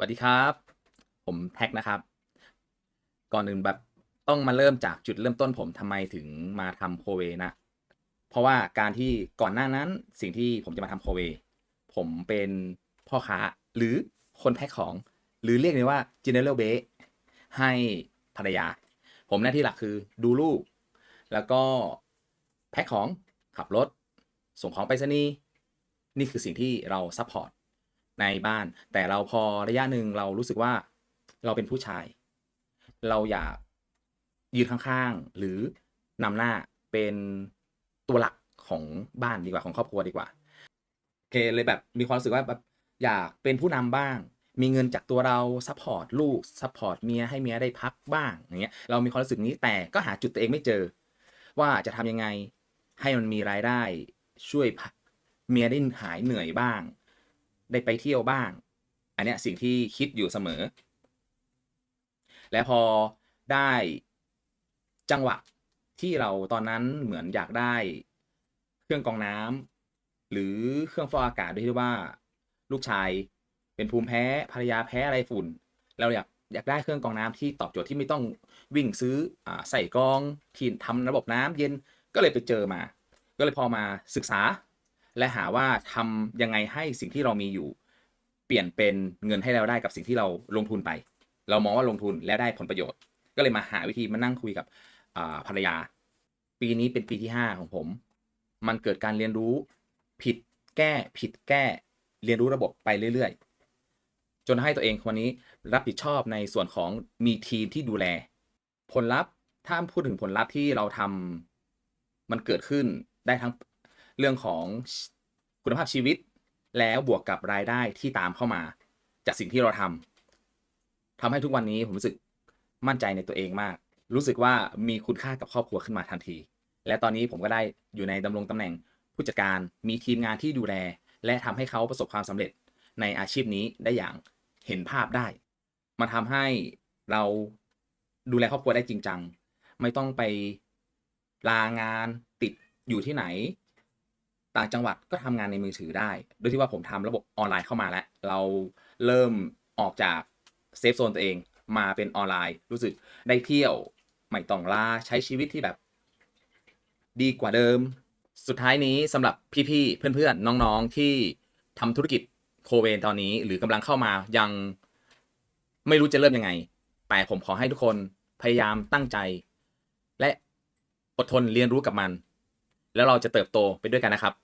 สวัสดีครับ ผมแท็กนะครับ ก่อนอื่นแบบต้องมาเริ่มจากจุดเริ่มต้นผมทำไมถึงมาทำโคเวนะ เพราะว่าการที่ก่อนหน้านั้นสิ่งที่ผมจะมาทำโคเว ผมเป็นพ่อค้าหรือคนแพ็คของ หรือเรียกได้ว่า general b a ให้ภรรยา ผมหน้าที่หลักคือดูลูก แล้วก็แพ็คของขับรถ ส่งของไปรษณีย์นี่คือสิ่งที่เราซัพพอร์ต ในบ้าน แต่เราพอระยะหนึ่งเรารู้สึกว่าเราเป็นผู้ชาย เราอยากยืนข้างๆ หรือนำหน้าเป็นตัวหลักของบ้านดีกว่าของครอบครัวดีกว่าโอเคเลยแบบมีความรู้สึกว่าแบบอยากเป็นผู้นำบ้าง มีเงินจากตัวเราซัพพอร์ตลูกซัพพอร์ตเมียให้เมียได้พักบ้างอย่างเงี้ยเรามีความรู้สึกนี้แต่ก็หาจุดตัวเองไม่เจอ ว่าจะทำยังไงให้มันมีรายได้ช่วยพักเมียได้หายเหนื่อยบ้าง ได้ไปเที่ยวบ้าง อันเนี้ยสิ่งที่คิดอยู่เสมอ และพอได้จังหวะที่เราตอนนั้นเหมือนอยากได้เครื่องกองน้ำหรือเครื่องฟอกอากาศด้วยที่ว่า ลูกชายเป็นภูมิแพ้ภรรยาแพ้อะไรฝุ่น เราอยากอยากได้เครื่องกองน้ำที่ตอบโจทย์ที่ไม่ต้องวิ่งซื้ออใส่กองที่ทำระบบน้ำเย็นก็เลยไปเจอมา ก็เลยพอมาศึกษา และหาว่าทำยังไงให้สิ่งที่เรามีอยู่ เปลี่ยนเป็นเงินให้เราได้กับสิ่งที่เราลงทุนไป เรามองว่าลงทุนและได้ผลประโยชน์ ก็เลยมาหาวิธีมานั่งคุยกับภรรยา ปีนี้เป็นปีที่ 5 ของผม มันเกิดการเรียนรู้ผิดแก้ผิดแก้เรียนรู้ระบบไปเรื่อยๆ จนให้ตัวเองคนนี้รับผิดชอบในส่วนของมีทีมที่ดูแล ผลลัพธ์ถ้าพูดถึงผลลัพธ์ที่เราทำมันเกิดขึ้นได้ทั้ง เรื่องของคุณภาพชีวิต แล้วบวกกับรายได้ที่ตามเข้ามา จากสิ่งที่เราทำทำให้ทุกวันนี้ผมรู้สึกมั่นใจในตัวเองมาก รู้สึกว่ามีคุณค่ากับครอบครัวขึ้นมาทันที และตอนนี้ผมก็ได้อยู่ในดำรงตำแหน่งผู้จัดการมีทีมงานที่ดูแล และทำให้เขาประสบความสำเร็จในอาชีพนี้ได้อย่างเห็นภาพได้มาทำให้เราดูแลครอบครัวได้จริงจัง ไม่ต้องไปลางานติดอยู่ที่ไหน ต่างจังหวัดก็ทำงานในมือถือได้ โดยที่ว่าผมทำระบบออนไลน์เข้ามาแล้ว เราเริ่มออกจากเซฟโซนตัวเองมาเป็นออนไลน์ รู้สึกได้เที่ยวไม่ต้องลาใช้ชีวิตที่แบบ ดีกว่าเดิม สุดท้ายนี้สำหรับพี่ๆเพื่อนๆ น้องๆที่ทำธุรกิจโคเวนตอนนี้ หรือกำลังเข้ามายังไม่รู้จะเริ่มยังไง แต่ผมขอให้ทุกคนพยายามตั้งใจ และอดทนเรียนรู้กับมัน แล้วเราจะเติบโตไปด้วยกันนะครับ